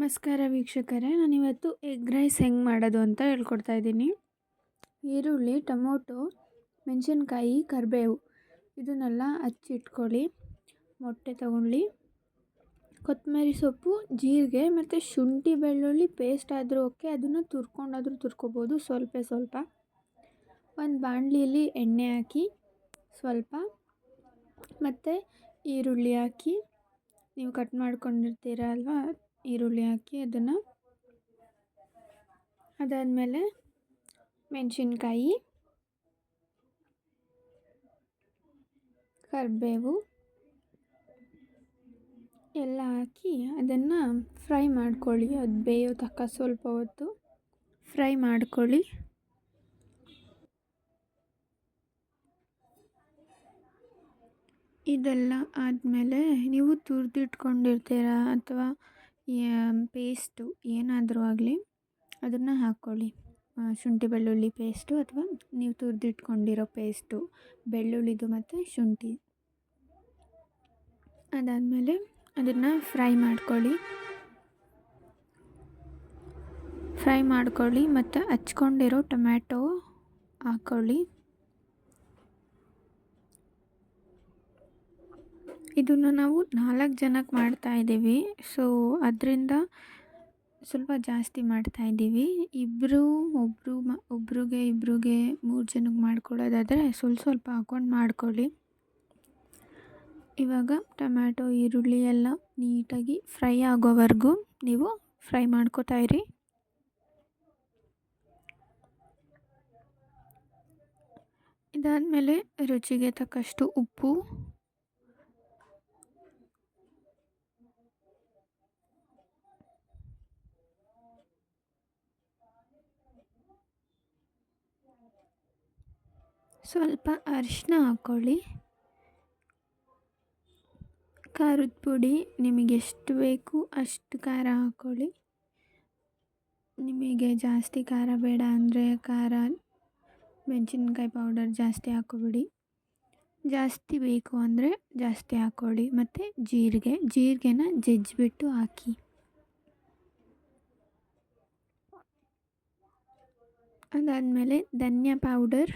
ನಮಸ್ಕಾರ ವೀಕ್ಷಕರೇ, ನಾನಿವತ್ತು ಎಗ್ ರೈಸ್ ಹೆಂಗೆ ಮಾಡೋದು ಅಂತ ಹೇಳ್ಕೊಡ್ತಾ ಇದ್ದೀನಿ. ಈರುಳ್ಳಿ, ಟೊಮೊಟೊ, ಮೆಣಸಿನ್ಕಾಯಿ, ಕರಿಬೇವು, ಇದನ್ನೆಲ್ಲ ಹಚ್ಚಿಟ್ಕೊಳ್ಳಿ ಮೊಟ್ಟೆ ತಗೊಳ್ಳಿ ಕೊತ್ತಂಬರಿ ಸೊಪ್ಪು, ಜೀರಿಗೆ ಮತ್ತು ಶುಂಠಿ ಬೆಳ್ಳುಳ್ಳಿ ಪೇಸ್ಟ್ ಆದರೂ ಓಕೆ, ಅದನ್ನು ತುರ್ಕೊಂಡಾದರೂ ತುರ್ಕೋಬೋದು, ಸ್ವಲ್ಪ ಸ್ವಲ್ಪ. ಒಂದು ಬಾಣಲಿಯಲ್ಲಿ ಎಣ್ಣೆ ಹಾಕಿ ಸ್ವಲ್ಪ. ಮತ್ತು ಈರುಳ್ಳಿ ಹಾಕಿ, ನೀವು ಕಟ್ ಮಾಡ್ಕೊಂಡಿರ್ತೀರ ಅಲ್ವಾ? ಈರುಳ್ಳಿ ಹಾಕಿ ಅದನ್ನು ಅದಾದಮೇಲೆ ಮೆಣಸಿನ್ಕಾಯಿ, ಕರಿಬೇವು ಎಲ್ಲ ಹಾಕಿ ಅದನ್ನು ಫ್ರೈ ಮಾಡ್ಕೊಳ್ಳಿ. ಅದು ಬೇಯೋ ತಕ್ಕ ಸ್ವಲ್ಪ ಹೊತ್ತು ಫ್ರೈ ಮಾಡ್ಕೊಳ್ಳಿ. ಇದೆಲ್ಲ ಆದಮೇಲೆ ನೀವು ತುರಿದಿಟ್ಕೊಂಡಿರ್ತೀರ ಅಥವಾ ಪೇಸ್ಟು ಏನಾದರೂ ಆಗಲಿ, ಅದನ್ನು ಹಾಕ್ಕೊಳ್ಳಿ. ಶುಂಠಿ, ಬೆಳ್ಳುಳ್ಳಿ ಪೇಸ್ಟು ಅಥವಾ ನೀವು ತುರಿದಿಟ್ಕೊಂಡಿರೋ ಪೇಸ್ಟು, ಬೆಳ್ಳುಳ್ಳಿದು ಮತ್ತು ಶುಂಠಿ. ಅದಾದಮೇಲೆ ಅದನ್ನು ಫ್ರೈ ಮಾಡ್ಕೊಳ್ಳಿ. ಫ್ರೈ ಮಾಡ್ಕೊಳ್ಳಿ ಮತ್ತು ಹಚ್ಕೊಂಡಿರೋ ಟೊಮ್ಯಾಟೊ ಹಾಕ್ಕೊಳ್ಳಿ. ಇದನ್ನು ನಾವು ನಾಲ್ಕು ಜನಕ್ಕೆ ಮಾಡ್ತಾಯಿದ್ದೀವಿ ಸೊ ಅದರಿಂದ ಸ್ವಲ್ಪ ಜಾಸ್ತಿ ಮಾಡ್ತಾಯಿದ್ದೀವಿ ಇಬ್ಬರು ಒಬ್ಬರು ಮ, ಒಬ್ರಿಗೆ ಇಬ್ಬರಿಗೆ ಮೂರು ಜನಕ್ಕೆ ಮಾಡ್ಕೊಳ್ಳೋದಾದರೆ ಸ್ವಲ್ಪ ಸ್ವಲ್ಪ ಹಾಕೊಂಡು ಮಾಡ್ಕೊಳ್ಳಿ. ಇವಾಗ ಟೊಮ್ಯಾಟೊ, ಈರುಳ್ಳಿ ಎಲ್ಲ ನೀಟಾಗಿ ಫ್ರೈ ಆಗೋವರೆಗೂ ನೀವು ಫ್ರೈ ಮಾಡ್ಕೋತಾ ಇರಿ. ಇದಾದಮೇಲೆ ರುಚಿಗೆ ತಕ್ಕಷ್ಟು ಉಪ್ಪು ಸ್ವಲ್ಪ ಅರಿಶಿನ ಹಾಕ್ಕೊಳ್ಳಿ ಖಾರದ ಪುಡಿ ನಿಮಗೆ ಎಷ್ಟು ಬೇಕು ಅಷ್ಟು ಖಾರ ಹಾಕ್ಕೊಳ್ಳಿ ನಿಮಗೆ ಜಾಸ್ತಿ ಖಾರ ಬೇಡ ಅಂದರೆ ಖಾರ, ಮೆಣಸಿನ್ಕಾಯಿ ಪೌಡರ್ ಜಾಸ್ತಿ ಹಾಕೋಬಿಡಿ ಜಾಸ್ತಿ ಬೇಕು ಅಂದರೆ ಜಾಸ್ತಿ ಹಾಕ್ಕೊಳ್ಳಿ. ಮತ್ತು ಜೀರಿಗೆ, ಜೀರಿಗೆನ ಜಜ್ಜಿಬಿಟ್ಟು ಹಾಕಿ. ಅದಾದಮೇಲೆ ಧನ್ಯ ಪೌಡರ್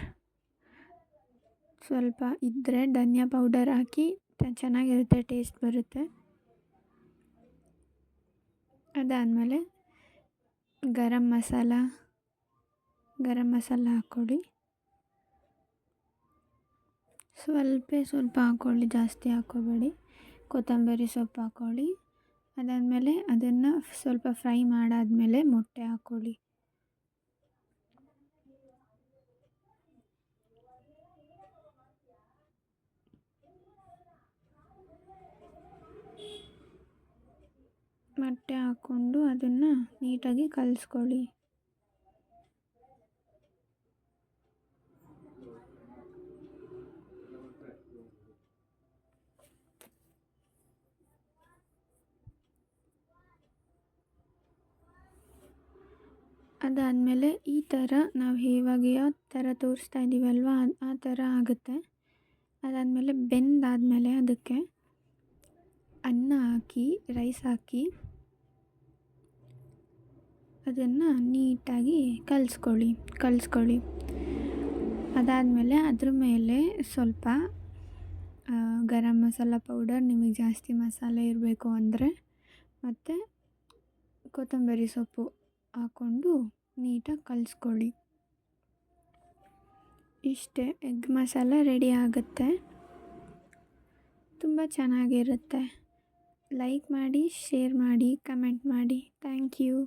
ಸ್ವಲ್ಪ ಇದ್ದರೆ ಧನಿಯಾ ಪೌಡರ್ ಹಾಕಿ ಚೆನ್ನಾಗಿರುತ್ತೆ ಟೇಸ್ಟ್ ಬರುತ್ತೆ. ಅದಾದಮೇಲೆ ಗರಂ ಮಸಾಲ ಗರಂ ಮಸಾಲ ಹಾಕ್ಕೊಳ್ಳಿ. ಸ್ವಲ್ಪ ಸ್ವಲ್ಪ ಹಾಕ್ಕೊಳ್ಳಿ, ಜಾಸ್ತಿ ಹಾಕ್ಕೋಬೇಡಿ. ಕೊತ್ತಂಬರಿ ಸೊಪ್ಪು ಹಾಕ್ಕೊಳ್ಳಿ. ಅದಾದಮೇಲೆ ಅದನ್ನು ಸ್ವಲ್ಪ ಫ್ರೈ ಮಾಡಾದಮೇಲೆ ಮೊಟ್ಟೆ ಹಾಕ್ಕೊಳ್ಳಿ ಮೊಟ್ಟೆ ಹಾಕ್ಕೊಂಡು ಅದನ್ನು ನೀಟಾಗಿ ಕಲಿಸ್ಕೊಳ್ಳಿ. ಅದಾದಮೇಲೆ ಈ ಥರ ನಾವು ಇವಾಗ ಯಾವ ಥರ ತೋರಿಸ್ತಾ ಇದ್ದೀವಲ್ವ ಆ ಥರ ಆಗುತ್ತೆ. ಅದಾದಮೇಲೆ ಬೆಂದಾದಮೇಲೆ ಅದಕ್ಕೆ ಅನ್ನ ಹಾಕಿ ರೈಸ್ ಹಾಕಿ ಅದನ್ನು ನೀಟಾಗಿ ಕಲಿಸ್ಕೊಳ್ಳಿ ಕಲಿಸ್ಕೊಳ್ಳಿ. ಅದಾದಮೇಲೆ ಅದ್ರ ಮೇಲೆ ಸ್ವಲ್ಪ ಗರಂ ಮಸಾಲ ಪೌಡರ್ ನಿಮಗೆ ಜಾಸ್ತಿ ಮಸಾಲೆ ಇರಬೇಕು ಅಂದರೆ ಮತ್ತು ಕೊತ್ತಂಬರಿ ಸೊಪ್ಪು ಹಾಕ್ಕೊಂಡು ನೀಟಾಗಿ ಕಲಿಸ್ಕೊಳ್ಳಿ. ಇಷ್ಟೇ, ಎಗ್ ಮಸಾಲ ರೆಡಿ ಆಗುತ್ತೆ. ತುಂಬ ಚೆನ್ನಾಗಿರುತ್ತೆ. ಲೈಕ್ ಮಾಡಿ ಶೇರ್ ಮಾಡಿ ಕಮೆಂಟ್ ಮಾಡಿ. Thank you